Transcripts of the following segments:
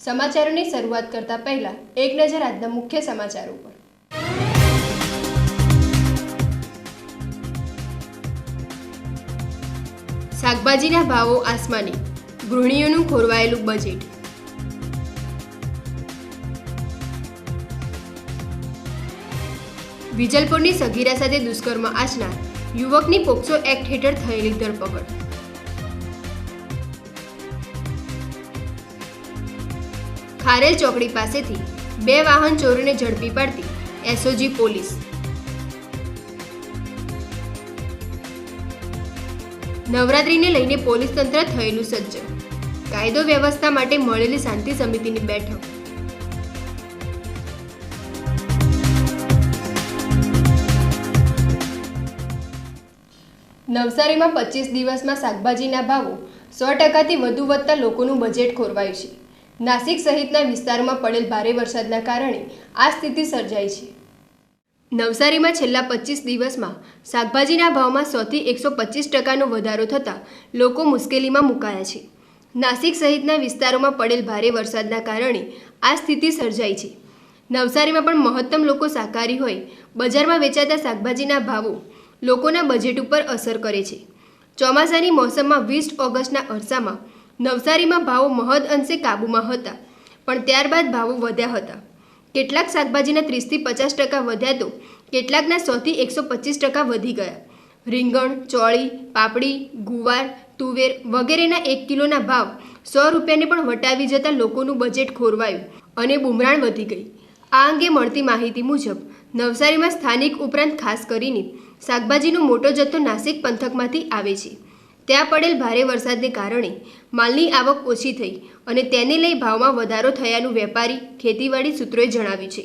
સમાચારોની શરૂઆત કરતા પહેલા એક નજર આજના મુખ્ય સમાચારો પર શાકભાજીના ભાવો આસમાની, ગૃહિણીઓનું ખોરવાયેલું બજેટ વિજલપુરની સગીરા સાથે દુષ્કર્મ આચનાર યુવકની પોક્સો એક્ટ હેઠળ થયેલી ધરપકડ. ખારેલ ચોકડી પાસેથી બે વાહન ચોરોને ઝડપી પાડતી એસઓજી પોલીસ. નવરાત્રીને લઈને પોલીસ તંત્ર થયેલું સજ્જ. કાયદો વ્યવસ્થા માટે મળેલી શાંતિ સમિતિની બેઠક. નવસારીમાં પચીસ દિવસમાં શાકભાજીના ભાવો સો ટકાથી વધુ વધતા લોકોનું બજેટ ખોરવાયું છે. નાસિક સહિતના વિસ્તારોમાં પડેલ ભારે વરસાદના કારણે આ સ્થિતિ સર્જાઈ છે. નવસારીમાં છેલ્લા પચીસ દિવસમાં શાકભાજીના ભાવમાં સોથી એકસો પચીસ ટકાનો વધારો થતાં લોકો મુશ્કેલીમાં મુકાયા છે. નાસિક સહિતના વિસ્તારોમાં પડેલ ભારે વરસાદના કારણે આ સ્થિતિ સર્જાઈ છે. નવસારીમાં પણ મહત્તમ લોકો શાકાહારી હોય, બજારમાં વેચાતા શાકભાજીના ભાવો લોકોના બજેટ ઉપર અસર કરે છે. ચોમાસાની મોસમમાં વીસ ઓગસ્ટના અરસામાં નવસારીમાં ભાવો મહદ અંશે કાબૂમાં હતા, પણ ત્યારબાદ ભાવો વધ્યા હતા. કેટલાક શાકભાજીના ત્રીસથી પચાસ ટકા વધ્યા તો કેટલાકના સોથી એકસો પચીસ ટકા વધી ગયા. રીંગણ, ચોળી, પાપડી, ગુવાર, તુવેર વગેરેના એક કિલોના ભાવ સો રૂપિયાને પણ વટાવી જતાં લોકોનું બજેટ ખોરવાયું અને બુમરાણ વધી ગઈ. આ અંગે મળતી માહિતી મુજબ, નવસારીમાં સ્થાનિક ઉપરાંત ખાસ કરીને શાકભાજીનો મોટો જથ્થો નાસિક પંથકમાંથી આવે છે. ત્યાં પડેલ ભારે વરસાદને કારણે માલની આવક ઓછી થઈ અને તેને લઈ ભાવમાં વધારો થયાનું વેપારી ખેતીવાડી સૂત્રોએ જણાવ્યું છે.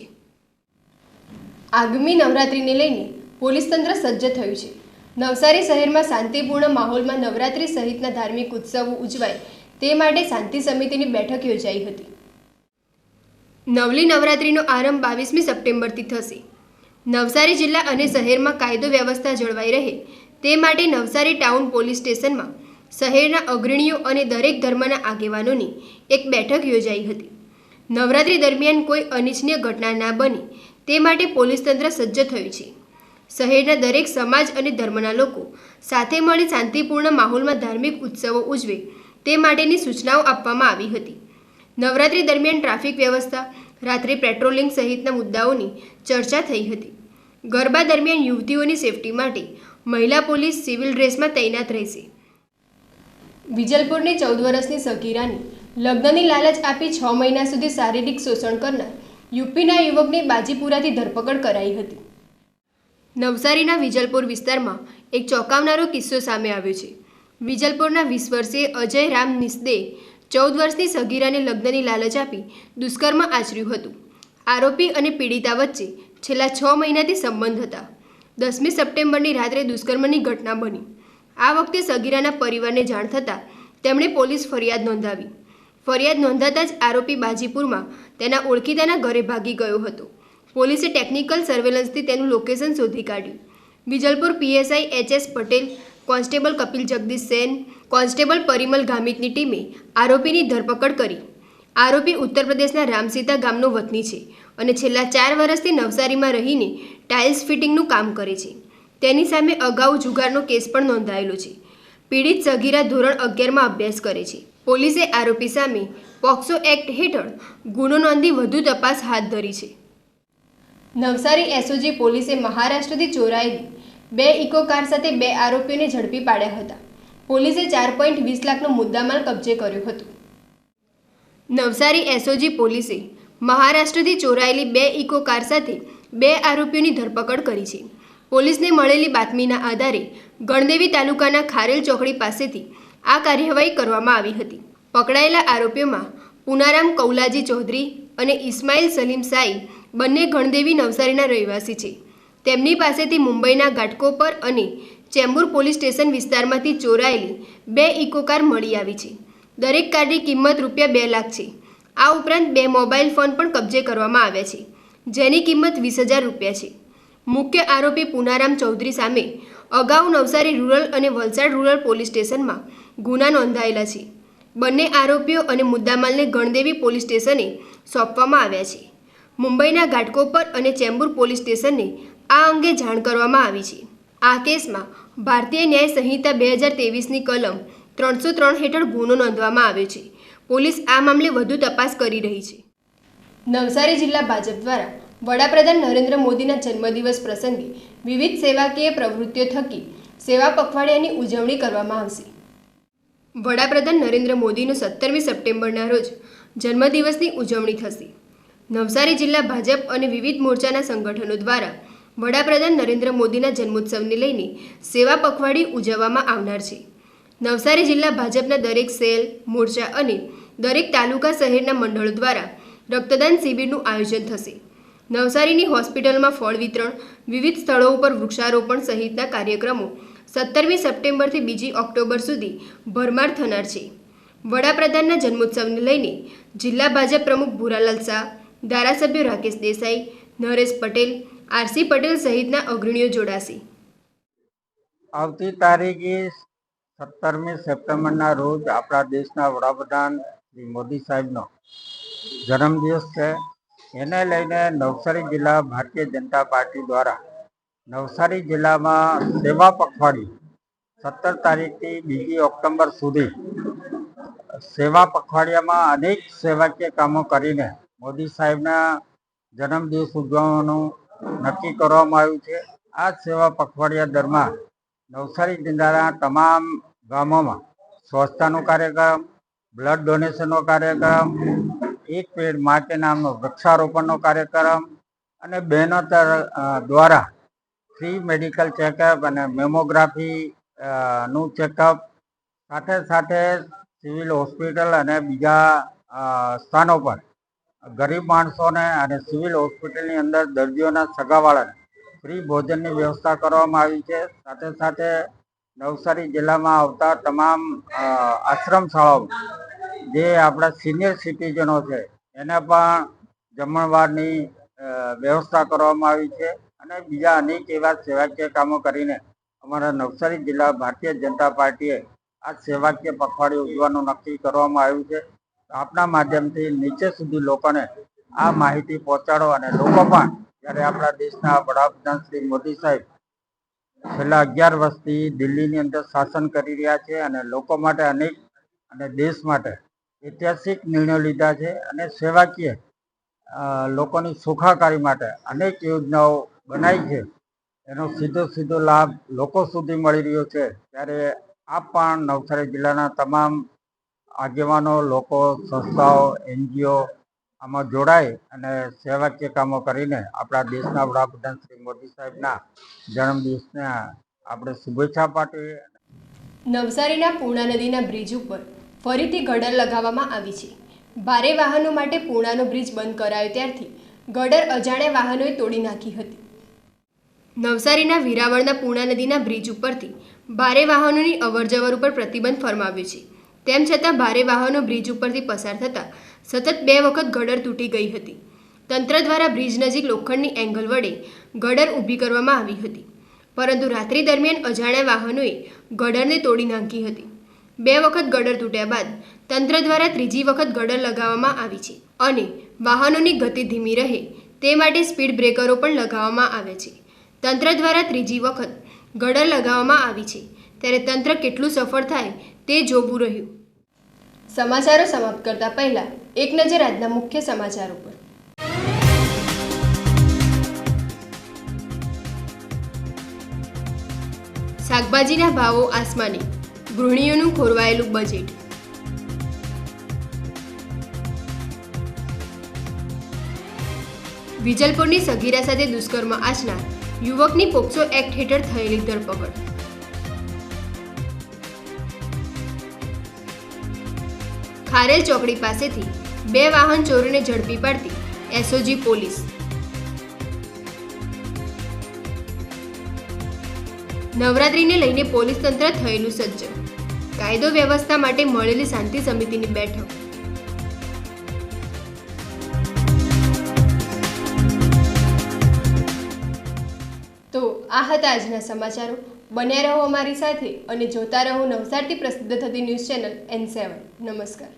આગામી નવરાત્રિને લઈને પોલીસ તંત્ર સજ્જ થયું છે. નવસારી શહેરમાં શાંતિપૂર્ણ માહોલમાં નવરાત્રિ સહિતના ધાર્મિક ઉત્સવો ઉજવાય તે માટે શાંતિ સમિતિની બેઠક યોજાઈ હતી. નવલી નવરાત્રિનો આરંભ બાવીસમી સપ્ટેમ્બરથી થશે. નવસારી જિલ્લા અને શહેરમાં કાયદો વ્યવસ્થા જળવાઈ રહે તે માટે નવસારી ટાઉન પોલીસ સ્ટેશનમાં શહેરના અગ્રણીઓ અને દરેક ધર્મના આગેવાનોની એક બેઠક યોજાઈ હતી. નવરાત્રી દરમિયાન કોઈ અનિચ્છનીય ઘટના ના બને તે માટે પોલીસ તંત્ર સજ્જ થયું છે. શહેરના દરેક સમાજ અને ધર્મના લોકો સાથે મળી શાંતિપૂર્ણ માહોલમાં ધાર્મિક ઉત્સવો ઉજવે તે માટેની સૂચનાઓ આપવામાં આવી હતી. નવરાત્રી દરમિયાન ટ્રાફિક વ્યવસ્થા, રાત્રે પેટ્રોલિંગ સહિતના મુદ્દાઓની ચર્ચા થઈ હતી. ગરબા દરમિયાન યુવતીઓની સેફટી માટે મહિલા પોલીસ સિવિલ ડ્રેસમાં તૈનાત રહેશે. વિજલપુરની ચૌદ વર્ષની સગીરાની લગ્નની લાલચ આપી છ મહિના સુધી શારીરિક શોષણ કરનાર યુપીના યુવકની બાજીપુરાથી ધરપકડ કરાઈ હતી. નવસારીના વિજલપુર વિસ્તારમાં એક ચોંકાવનારો કિસ્સો સામે આવ્યો છે. વિજલપુરના વીસ વર્ષીય અજય રામ નિસ્દે ચૌદ વર્ષની સગીરાને લગ્નની લાલચ આપી દુષ્કર્મ આચર્યું હતું. આરોપી અને પીડિતા વચ્ચે છેલ્લા છ મહિનાથી સંબંધ હતા. દસમી સપ્ટેમ્બરની રાત્રે દુષ્કર્મની ઘટના બની. આ વખતે સગીરાના પરિવારને જાણ થતાં તેમણે પોલીસ ફરિયાદ નોંધાવી. ફરિયાદ નોંધાતા જ આરોપી બાજીપુરમાં તેના ઓળખીતાના ઘરે ભાગી ગયો હતો. પોલીસે ટેકનિકલ સર્વેલન્સથી તેનું લોકેશન શોધી કાઢ્યું. Vijalpur PSI H S Patel, constable Kapil Jagdish Sen, constable Parimal ગામિતની ટીમે આરોપીની ધરપકડ કરી. આરોપી ઉત્તર પ્રદેશના રામસીતા ગામનો વતની છે. અને છેલ્લા ચાર વર્ષથી નવસારીમાં રહીને ટાઇલ્સ ફિટિંગનું કામ કરે છે. તેની સામે અગાઉ જુગારનો કેસ પણ નોંધાયેલો છે. પીડિત સગીરા ધોરણ અગિયારમાં અભ્યાસ કરે છે. પોલીસે આરોપી સામે પોક્સો એક્ટ હેઠળ ગુનો નોંધી વધુ તપાસ હાથ ધરી છે. નવસારી એસઓજી પોલીસે મહારાષ્ટ્રથી ચોરાયેલી બે ઇકો કાર સાથે બે આરોપીઓને ઝડપી પાડ્યા હતા. પોલીસે ચાર પોઈન્ટ વીસ લાખનો મુદ્દામાલ કબજે કર્યો હતો. નવસારી એસઓજી પોલીસે મહારાષ્ટ્રથી ચોરાયેલી બે ઇકો કાર સાથે બે આરોપીઓની ધરપકડ કરી છે. પોલીસને મળેલી બાતમીના આધારે ગણદેવી તાલુકાના ખારેલ ચોકડી પાસેથી આ કાર્યવાહી કરવામાં આવી હતી. પકડાયેલા આરોપીઓમાં પુનારામ કૌલાજી ચૌધરી અને ઇસ્માઇલ સલીમ સાઈ બંને ગણદેવી નવસારીના રહેવાસી છે. તેમની પાસેથી મુંબઈના ઘાટકોપર અને ચેમ્બુર પોલીસ સ્ટેશન વિસ્તારમાંથી ચોરાયેલી બે ઇકો કાર મળી આવી છે. દરેક કારની કિંમત રૂપિયા બે લાખ છે. આ ઉપરાંત બે મોબાઈલ ફોન પણ કબજે કરવામાં આવ્યા છે, જેની કિંમત વીસ હજાર રૂપિયા છે. મુખ્ય આરોપી પુનારામ ચૌધરી સામે અગાઉ નવસારી રૂરલ અને વલસાડ રૂરલ પોલીસ સ્ટેશનમાં ગુના નોંધાયેલા છે. બંને આરોપીઓ અને મુદ્દામાલને ગણદેવી પોલીસ સ્ટેશને સોંપવામાં આવ્યા છે. મુંબઈના ઘાટકોપર અને ચેમ્બુર પોલીસ સ્ટેશનને આ અંગે જાણ કરવામાં આવી છે. આ કેસમાં ભારતીય ન્યાય સંહિતા બે હજાર તેવીસની કલમ ત્રણસો ત્રણ હેઠળ ગુનો નોંધવામાં આવ્યો છે. પોલીસ આ મામલે વધુ તપાસ કરી રહી છે. નવસારી જિલ્લા ભાજપ દ્વારા વડાપ્રધાન નરેન્દ્ર મોદીના જન્મદિવસ પ્રસંગે વિવિધ સેવાકીય પ્રવૃત્તિઓ થકી સેવા પખવાડિયાની ઉજવણી કરવામાં આવશે. વડાપ્રધાન નરેન્દ્ર મોદીનો સત્તરમી સપ્ટેમ્બરના રોજ જન્મદિવસની ઉજવણી થશે. નવસારી જિલ્લા ભાજપ અને વિવિધ મોરચાના સંગઠનો દ્વારા વડાપ્રધાન નરેન્દ્ર મોદીના જન્મોત્સવને લઈને સેવા પખવાડી ઉજવવામાં આવનાર છે. નવસારી જિલ્લા ભાજપના દરેક સેલ, મોરચા અને દરેક તાલુકા શહેરના મંડળો દ્વારા રક્તદાન શિબિરનું આયોજન થશે. નવસારીની હોસ્પિટલમાં ફળ વિતરણ, વિવિધ સ્થળો ઉપર વૃક્ષારોપણ સહિતના કાર્યક્રમો સત્તરમી સપ્ટેમ્બરથી બીજી ઓક્ટોબર સુધી ભરમાર થનાર છે. વડાપ્રધાનના જન્મોત્સવને લઈને જિલ્લા ભાજપ પ્રમુખ ભૂરાલાલ શાહ, ધારાસભ્ય રાકેશ દેસાઈ, નરેશ પટેલ, આરસી પટેલ સહિતના અગ્રણીઓ જોડાશે. આવતી તારીખે સત્તરમી સપ્ટેમ્બરના રોજ આપણા દેશના વડાપ્રધાન શ્રી મોદી સાહેબનો જન્મદિવસ છે. એને લઈને નવસારી જિલ્લા ભારતીય જનતા પાર્ટી દ્વારા નવસારી જિલ્લામાં સેવા પખવાડિયું સત્તર તારીખથી બીજી ઓક્ટોબર સુધી સેવા પખવાડિયામાં અનેક સેવાકીય કામો કરીને મોદી સાહેબના જન્મદિવસ ઉજવવાનું નક્કી કરવામાં આવ્યું છે. આ સેવા પખવાડિયા દરમિયાન નવસારી જિલ્લાના તમામ ગામોમાં સ્વચ્છતાનો કાર્યક્રમ બ્લડ ડોનેશનનો કાર્યક્રમ, એક પેડ માટે નામનો વૃક્ષારોપણનો કાર્યક્રમ અને બહેનો દ્વારા ફ્રી મેડિકલ ચેકઅપ અને મેમોગ્રાફી નું ચેકઅપ સાથે સાથે સિવિલ હોસ્પિટલ અને બીજા સ્થાનો પર ગરીબ માણસોને અને સિવિલ હોસ્પિટલની અંદર દર્દીઓના સગાવાળાને ફ્રી ભોજનની વ્યવસ્થા કરવામાં આવી છે. સાથે સાથે નવસારી જિલ્લામાં આવતા તમામ આશ્રમ શાળાઓ જે આપણા સિનિયર સિટીઝનો છે, એને પણ જમણવારની વ્યવસ્થા કરવામાં આવી છે અને બીજા અનેક એવા સેવાકીય કામો કરીને અમારા નવસારી જિલ્લા ભારતીય જનતા પાર્ટીએ આ સેવાકીય પખવાડિયું ઉજવવાનું નક્કી કરવામાં આવ્યું છે. આપના માધ્યમથી નીચે સુધી લોકોને આ માહિતી પહોંચાડો અને લોકો પણ જ્યારે આપણા દેશના વડાપ્રધાન શ્રી મોદી સાહેબ છેલ્લા અગિયાર વર્ષથી દિલ્હીની અંદર શાસન કરી રહ્યા છે અને લોકો માટે અનેક અને દેશ માટે ઐતિહાસિક નિર્ણયો લીધા છે અને સેવાકીય લોકોની સુખાકારી માટે અનેક યોજનાઓ બનાવી છે. એનો સીધો સીધો લાભ લોકો સુધી મળી રહ્યો છે. ત્યારે આપ પણ નવસારી જિલ્લાના તમામ આગેવાનો, લોકો, સંસ્થાઓ, એનજીઓ આમાં જોડાય અને સેવાકીય કામો કરીને આપણા દેશના વડાપ્રધાન શ્રી મોદી સાહેબના જન્મદિવસને આપણે શુભેચ્છા પાઠવીએ. નવસારીના પૂર્ણા નદીના બ્રિજ ઉપર ફરીથી ગડર લગાવવામાં આવી છે. ભારે વાહનો માટે પૂર્ણાનો બ્રિજ બંધ કરાયો ત્યારથી ગડર અજાણ્યા વાહનોએ તોડી નાખી હતી. નવસારીના વિરાવળના પૂર્ણા નદીના બ્રિજ ઉપરથી ભારે વાહનોની અવરજવર ઉપર પ્રતિબંધ ફરમાવ્યો છે. તેમ છતાં ભારે વાહનો બ્રિજ ઉપરથી પસાર થતાં સતત બે વખત ગડર તૂટી ગઈ હતી. તંત્ર દ્વારા બ્રિજ નજીક લોખંડની એંગલ વડે ગડર ઊભી કરવામાં આવી હતી. પરંતુ રાત્રિ દરમિયાન અજાણ્યા વાહનોએ ગડરને તોડી નાખી હતી. બે વખત ગડર તૂટ્યા બાદ તંત્ર દ્વારા ત્રીજી વખત ગડર લગાવવામાં આવી છે અને વાહનોની ગતિ ધીમી રહે તે માટે સ્પીડ બ્રેકરો પણ લગાવવામાં આવે છે. તંત્ર દ્વારા ત્રીજી વખત ગડર લગાવવામાં આવી છે ત્યારે તંત્ર કેટલું સફળ થાય તે જોવું રહ્યું. સમાચારો સમાપ્ત કરતા પહેલા એક નજર આજના મુખ્ય સમાચારો પર. શાકભાજીના ભાવો આસમાની ગૃહિણીઓનું ખોરવાયેલું બજેટ વિજલપુરની સગીરા સાથે દુષ્કર્મ આચનાર યુવકની પોક્સો એક્ટ હેઠળ થયેલી ધરપકડ. ખારેલ ચોકડી પાસેથી બે વાહન ચોરોને ઝડપી પાડતી એસઓજી પોલીસ. નવરાત્રીને લઈને પોલીસ તંત્ર થયેલું સજ્જ. કાયદો વ્યવસ્થા માટે મળેલી શાંતિ સમિતિની બેઠક. તો આ હતા આજના સમાચારો. બન્યા રહો અમારી સાથે અને જોતા રહો નવસારથી પ્રસિદ્ધ થતી ન્યૂઝ ચેનલ એન સેવન નમસ્કાર.